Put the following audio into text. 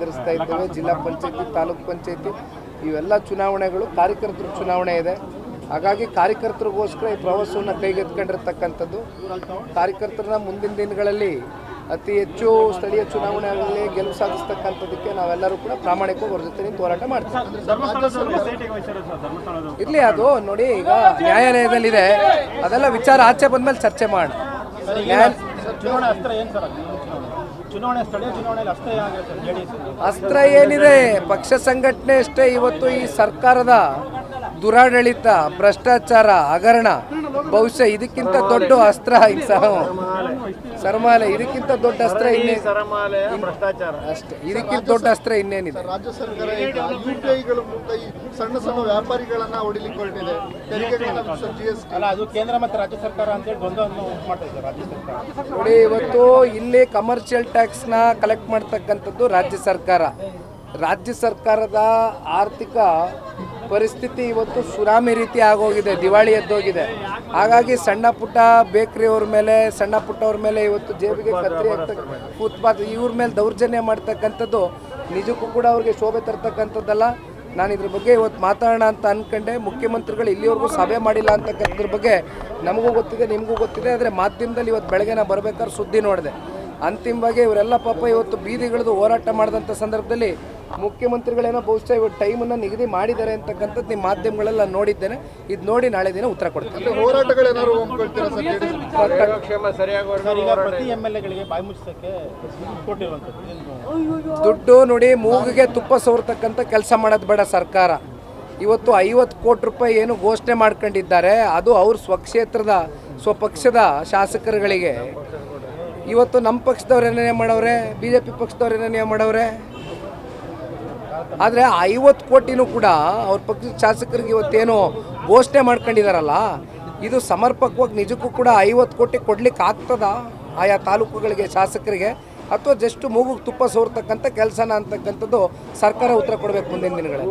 ಮಾಡ್ತಾ ಇದ್ದೇವೆ. ಜಿಲ್ಲಾ ಪಂಚಾಯತಿ ತಾಲೂಕು ಪಂಚಾಯತಿ ಇವೆಲ್ಲ ಚುನಾವಣೆಗಳು ಕಾರ್ಯಕರ್ತರ ಚುನಾವಣೆ ಇದೆ. ಹಾಗಾಗಿ ಕಾರ್ಯಕರ್ತರಿಗೋಸ್ಕರ ಈ ಪ್ರವಾಸವನ್ನು ಕೈಗೆತ್ಕೊಂಡಿರ್ತಕ್ಕಂಥದ್ದು ಕಾರ್ಯಕರ್ತರನ್ನ ಮುಂದಿನ ದಿನಗಳಲ್ಲಿ ಅತಿ ಹೆಚ್ಚು ಸ್ಥಳೀಯ ಚುನಾವಣೆಗಳಲ್ಲಿ ಗೆಲುವು ಸಾಧಿಸ್ತಕ್ಕಂಥದ್ದಕ್ಕೆ ನಾವೆಲ್ಲರೂ ಕೂಡ ಪ್ರಾಮಾಣಿಕವಾಗಿ ಅವ್ರ ಜೊತೆ ನಿಂತು ಹೋರಾಟ ಮಾಡ್ತೀವಿ. ಇರಲಿ ಅದು ನೋಡಿ ಈಗ ನ್ಯಾಯಾಲಯದಲ್ಲಿದೆ. ಅದೆಲ್ಲ ವಿಚಾರ ಆಚೆ ಬಂದ್ಮೇಲೆ ಚರ್ಚೆ ಮಾಡಿ ಚುನಾವಣೆ, ಸ್ಥಳೀಯ ಚುನಾವಣೆಯಲ್ಲಿ ಜೆ ಅಸ್ತ್ರ ಏನಿದೆ? ಪಕ್ಷ ಸಂಘಟನೆ ಅಷ್ಟೇ ಇವತ್ತು ಈ ಸರ್ಕಾರದ ದುರಾಡಳಿತ, ಭ್ರಷ್ಟಾಚಾರ, ಹಗರಣ ಬಹುಶಃ ಇದಕ್ಕಿಂತ ದೊಡ್ಡ ಅಸ್ತ್ರ ಸರಮಾಲೆ ಇದಕ್ಕಿಂತ ದೊಡ್ಡ ಅಸ್ತ್ರ ಇನ್ನೇ ಭ್ರಷ್ಟಾಚಾರ. ಅಷ್ಟೇ ಇದಕ್ಕಿಂತ ದೊಡ್ಡ ಅಸ್ತ್ರ ಇನ್ನೇನಿದೆ. ರಾಜ್ಯ ಸರ್ಕಾರ ಯುಪಿಐಗಳ ಮೂಲಕ ಈ ಸಣ್ಣ ಸಣ್ಣ ವ್ಯಾಪಾರಿಗಳನ್ನ ಹೊಡಿಲಿಕ್ಕೆ ಹೊರಟಿದೆ ಅದು ಕೇಂದ್ರ ಮತ್ತು ರಾಜ್ಯ ಸರ್ಕಾರ ಅಂತೇಳಿ ಗೊಂದಲವನ್ನು ಉಂಟು ಮಾಡ್ತಾ ಇದೆ ರಾಜ್ಯ ಸರ್ಕಾರ. ನೋಡಿ ಇವತ್ತು ಇಲ್ಲಿ ಕಮರ್ಷಿಯಲ್ ಟ್ಯಾಕ್ಸ್ನ ಕಲೆಕ್ಟ್ ಮಾಡ್ತಕ್ಕಂಥದ್ದು ರಾಜ್ಯ ಸರ್ಕಾರ. ರಾಜ್ಯ ಸರ್ಕಾರದ ಆರ್ಥಿಕ ಪರಿಸ್ಥಿತಿ ಇವತ್ತು ಸುನಾಮಿ ರೀತಿ ಆಗೋಗಿದೆ ದಿವಾಳಿ ಎದ್ದೋಗಿದೆ. ಹಾಗಾಗಿ ಸಣ್ಣ ಪುಟ್ಟ ಬೇಕ್ರಿಯವ್ರ ಮೇಲೆ ಸಣ್ಣ ಪುಟ್ಟವ್ರ ಮೇಲೆ ಇವತ್ತು ಜೇಬಿಗೆ ಕತ್ತರಿ ಆಗ್ತಕ್ಕ ಉತ್ಪಾದ ಇವ್ರ ಮೇಲೆ ದೌರ್ಜನ್ಯ ಮಾಡ್ತಕ್ಕಂಥದ್ದು ನಿಜಕ್ಕೂ ಕೂಡ ಅವ್ರಿಗೆ ಶೋಭೆ ತರ್ತಕ್ಕಂಥದ್ದಲ್ಲ. ನಾನು ಇದ್ರ ಬಗ್ಗೆ ಇವತ್ತು ಮಾತಾಡೋಣ ಅಂತ ಅನ್ಕೊಂಡೆ. ಮುಖ್ಯಮಂತ್ರಿಗಳು ಇಲ್ಲಿವರೆಗೂ ಸಭೆ ಮಾಡಿಲ್ಲ ಅಂತಕ್ಕಂಥದ್ರ ಬಗ್ಗೆ ನಮಗೂ ಗೊತ್ತಿದೆ ನಿಮಗೂ ಗೊತ್ತಿದೆ. ಆದರೆ ಮಾಧ್ಯಮದಲ್ಲಿ ಇವತ್ತು ಬೆಳಗ್ಗೆ ನಾ ಬರ್ಬೇಕಾದ್ರೆ ಸುದ್ದಿ ನೋಡಿದೆ. ಅಂತಿಮವಾಗಿ ಇವರೆಲ್ಲ ಪಾಪ ಇವತ್ತು ಬೀದಿಗಳದು ಹೋರಾಟ ಮಾಡಿದಂಥ ಸಂದರ್ಭದಲ್ಲಿ ಮುಖ್ಯಮಂತ್ರಿಗಳೇನೋ ಬಹುಶಃ ಇವತ್ತು ಟೈಮನ್ನು ನಿಗದಿ ಮಾಡಿದ್ದಾರೆ ಅಂತಕ್ಕಂಥದ್ದು ನಿಮ್ಮ ಮಾಧ್ಯಮಗಳೆಲ್ಲ ನೋಡಿದ್ದೇನೆ. ಇದು ನೋಡಿ ನಾಳೆ ದಿನ ಉತ್ತರ ಕೊಡ್ತೀನಿ ಹೋರಾಟಗಳೇನಾದ್ರು ದುಡ್ಡು ನೋಡಿ ಮೂಗಿಗೆ ತುಪ್ಪ ಸೋರ್ತಕ್ಕಂಥ ಕೆಲಸ ಮಾಡೋದು ಬೇಡ ಸರ್ಕಾರ. ಇವತ್ತು ಐವತ್ತು ಕೋಟಿ ರೂಪಾಯಿ ಏನು ಘೋಷಣೆ ಮಾಡ್ಕೊಂಡಿದ್ದಾರೆ ಅದು ಅವ್ರ ಸ್ವಕ್ಷೇತ್ರದ ಸ್ವಪಕ್ಷದ ಶಾಸಕರುಗಳಿಗೆ. ಇವತ್ತು ನಮ್ಮ ಪಕ್ಷದವ್ರು ಏನೇನೇ ಮಾಡವ್ರೆ? ಬಿ ಜೆ ಪಿ ಪಕ್ಷದವ್ರು ಏನೇನೇ ಮಾಡವ್ರೆ? ಆದರೆ ಐವತ್ತು ಕೋಟಿನೂ ಕೂಡ ಅವ್ರ ಪಕ್ಷದ ಶಾಸಕರಿಗೆ ಇವತ್ತೇನೋ ಘೋಷಣೆ ಮಾಡ್ಕೊಂಡಿದಾರಲ್ಲ ಇದು ಸಮರ್ಪಕವಾಗಿ ನಿಜಕ್ಕೂ ಕೂಡ ಐವತ್ತು ಕೋಟಿ ಕೊಡ್ಲಿಕ್ಕೆ ಆಗ್ತದ ಆಯಾ ತಾಲೂಕುಗಳಿಗೆ ಶಾಸಕರಿಗೆ? ಅಥವಾ ಜಸ್ಟ್ ಮೂಗುಗೆ ತುಪ್ಪ ಸೋರ್ತಕ್ಕಂಥ ಕೆಲಸನ ಅಂತಕ್ಕಂಥದ್ದು ಸರ್ಕಾರ ಉತ್ತರ ಕೊಡಬೇಕು ಮುಂದಿನ ದಿನಗಳಲ್ಲಿ?